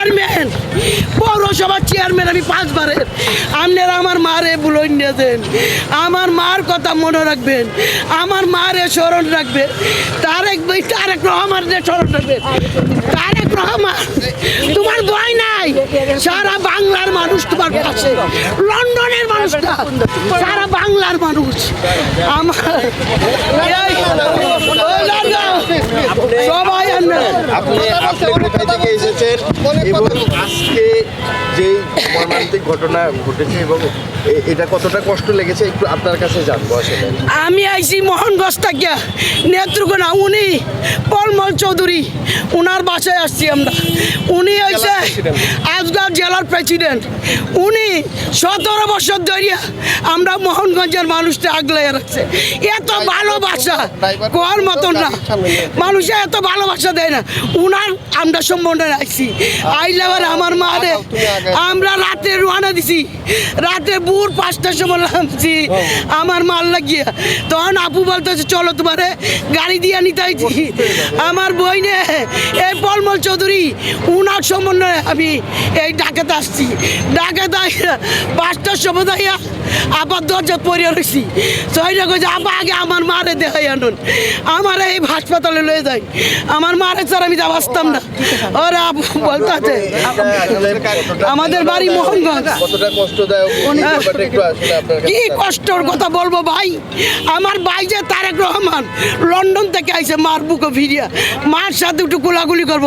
Chairman পৌরসভার chairman আমি পাঁচবারের আপনারা আমার মারে বুলন নিয়েছেন আমার মার কথা মনে রাখবেন আমার মারে স্মরণ রাখবে তারেক ভাই তারেক রহমান স্মরণ রাখবে তারেক রহমান তোমার ভয় নাই সারা বাংলার মানুষ তোমার কাছে লন্ডনের মানুষটা সারা বাংলার মানুষ আমার সবাই আপনি থেকে এসেছেন? এবং আজকে যে মর্মান্তিক ঘটনা ঘটেছে এবং এটা কতটা কষ্ট লেগেছে একটু আপনার কাছে জানব আসলে। আমি আইছি মোহনগঞ্জ থেকে নেত্রকোনা উনি পলমল চৌধুরী উনার বাসায় আসছি আমরা। উনি হয়েছে আজগার জেলার প্রেসিডেন্ট উনি সতেরো বছর ধরে আমরা মোহনগঞ্জের মানুষটা আগলে রাখছে। এত ভালোবাসা কোয়ার মতন না। মানুষে এত ভালোবাসা দেয় না। উনার আমরা সম্বন্ধে আইছি আইলে আবার আমার মারে। আমরা রাতে রোয়ানা দিছি। রাতে ভোর পাঁচটার সময় নামছি। আমার মাল লাগিয়ে। তখন আপু বলতেছে চলো তোমারে গাড়ি দিয়ে নিতে আইছি। আমার বইনে এই পলমল চৌধুরী উনার সম্বন্ধে আমি এই ডাকাতে আসছি। ডাকাতে পাঁচটার সময় দাইয়া আবার দরজা পড়ে রয়েছি সইটা কইছে আপা আগে আমার মারে দেখাই আনুন। আমার এই হাসপাতালে লয়ে যাই। আমার মারে ছাড়া আমি যা বাঁচতাম না। ওরে আপু বলতে আছে আমাদের বাড়ি মোহনগঞ্জ কতটা কষ্টদায়ক ব্যাপারটা একটু আসলে আপনার কি কষ্টর কথা বলব ভাই? আমার ভাই যে তারেক রহমান লন্ডন থেকে আইছে মার বুকে ফিরিয়া মার সাথে একটু কোলাগুলি করব।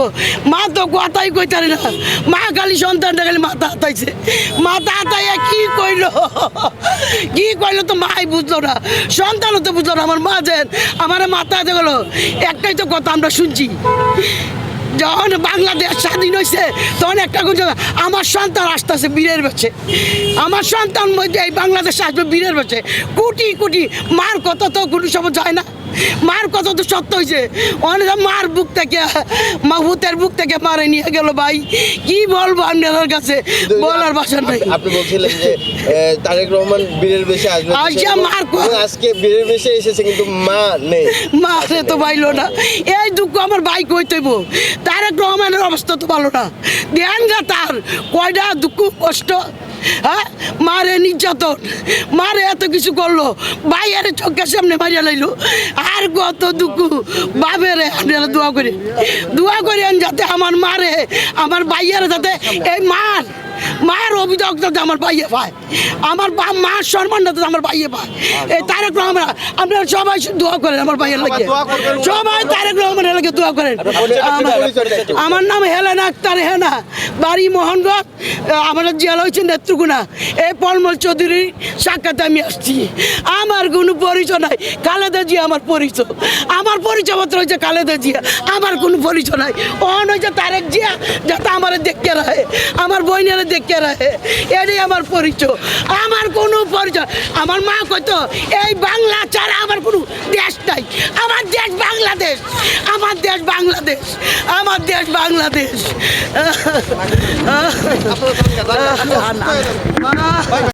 মা তো কথাই কইতারে না। মা খালি সন্তানটা খালি মাথা হাতাইছে। মাথা হাতাইয়া কি কইলো? কি কইলো তো মাই বুঝলো না। সন্তানও তো বুঝলো না। আমার মা যেন আমার মাথা হাতে গেলো। একটাই তো কথা আমরা শুনছি। যখন বাংলাদেশ স্বাধীন হয়েছে তখন একটা কথা আমার সন্তান আসতেছে বীরের বেছে আমার সন্তান মধ্যে এই বাংলাদেশ আসবে বীরের বেছে কোটি কোটি মার কত তো কোনো সময় যায় না। মার কত তো সত্য হয়েছে। অনেক মার বুক থেকে মা ভূতের বুক থেকে মারে নিয়ে গেল ভাই। কি বলব আপনার কাছে? বলার ভাষা নাই। আপনি- বলছিলেন যে তারেক রহমান বীরের বেশে আসবে আচ্ছা, মার আজকে বীরের বেশে এসেছে কিন্তু মা নেই। মারে তো পাইলো না। এই দুঃখ আমার ভাই কইতেইব তারেক রহমানের অবস্থা তো ভালো না। দেন যা তার কয়টা দুঃখ, কষ্ট হ্যাঁ? মারে নির্যাতন, মারে এত কিছু করল বাইরে চোখের সামনে মারিয়া লাইলো। আর কত দুঃখ বাবেরে দোয়া করে। দোয়া করেন যাতে আমার মারে, আমার বাইরে যাতে এই মার মায়ের অভিযোগ যাতে আমার ভাইয়ে পায়। আমার বা মার সম্মান যাতে আমার ভাইয়ে পায়। এই তারেক রহমান আপনারা সবাই দোয়া করেন আমার ভাইয়ের লাগে। সবাই তারেক রহমানের লাগে দোয়া করেন। আমার- আমার নাম হেলেনা আক্তার হেনা। বাড়ি মোহনগঞ্জ আমার জেলা হয়েছে নেত্রকোনা। এই পলমল চৌধুরীর সাক্ষাতে আমি আসছি। আমার কোনো পরিচয় নাই। খালেদা জিয়া আমার পরিচয়। আমার পরিচয় পত্র হয়েছে খালেদা জিয়া। আমার কোনো পরিচয় নাই। অন হয়েছে তারেক জিয়া যাতে আমার দেখতে রাখে। আমার বইনেরা দেখতে রাখে? এটাই আমার পরিচয়। আমার কোনো পরিচয়। আমার মা কইতো এই বাংলা ছাড়া আমার কোনো দেশ নাই। আমার দেশ বাংলাদেশ। আমার দেশ বাংলাদেশ। আমার দেশ বাংলাদেশ।